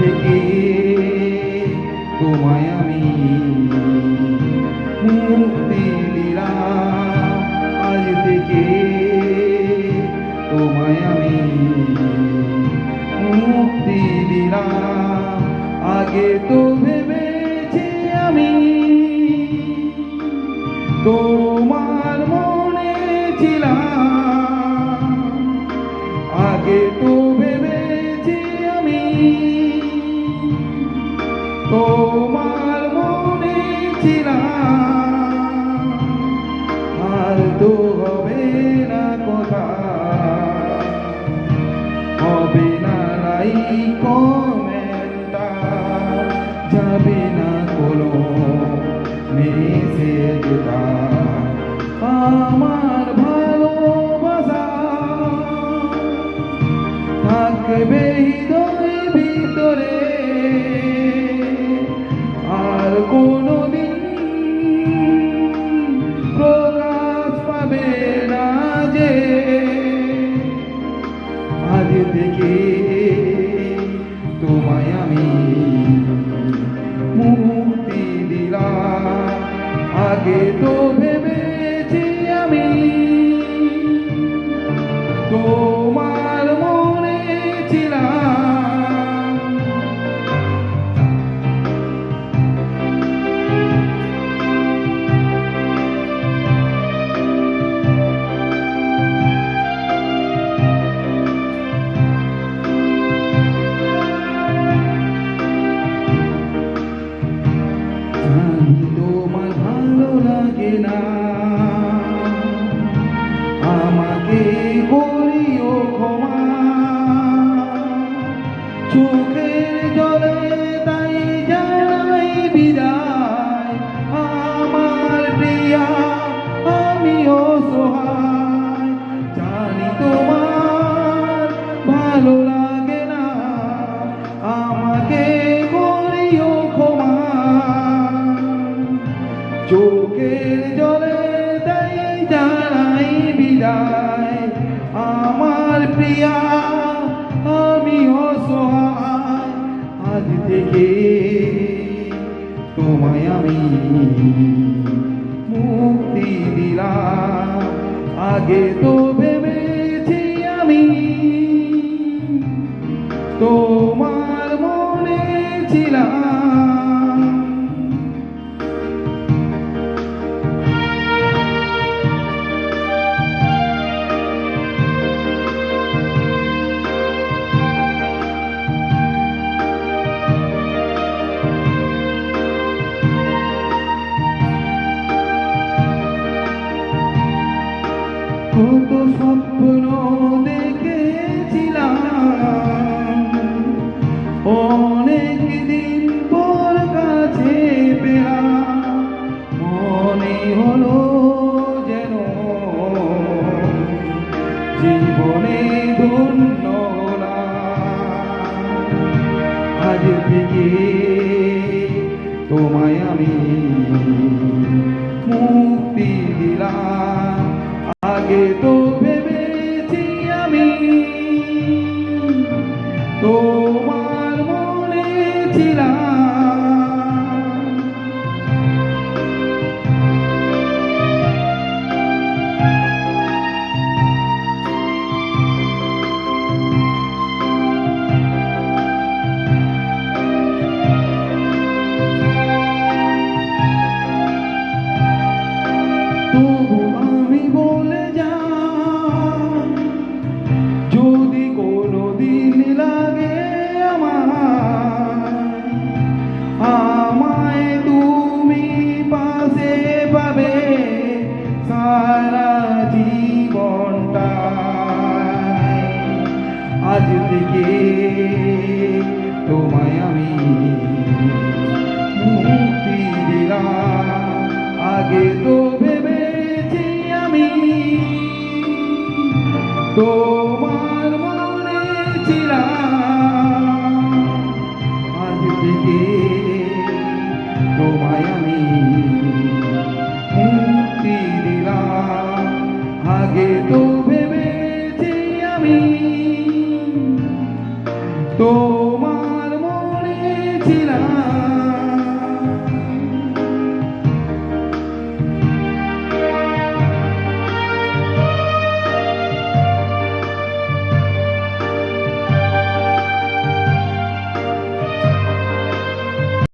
থেকে তোমায় আমি মুক্তি নিলা আজ থেকে তোমায় আমি মুক্তি নিলা আগে তো ভেবেছি আমি তোমার মনে ছিলাম। আগে তো comenta ya bina kolo me se juda amar চাই বিদায়। আমার প্রিয়া আমি অসহায় আজ থেকে তোমায় আমি মুক্তি দিলাম। আগে তো ভেবেছি আমি তোমার মনে ছিলাম। কত স্বপ্ন দেখেছিলাম। অনেক দিন পর কাছে পেলাম। মনে হলো যেন জীবনে ধন্য আজ থেকে তোমায় আমি Senhor. দিকে তোমায় আমি মুক্তি দিলাম। আগে তো ভেবেছি আমি তোমার মনে ছিলাম। আজ থেকে তোমায় আমি মুক্তি দিলাম। আগে তো ভেবেছি আমি Tu.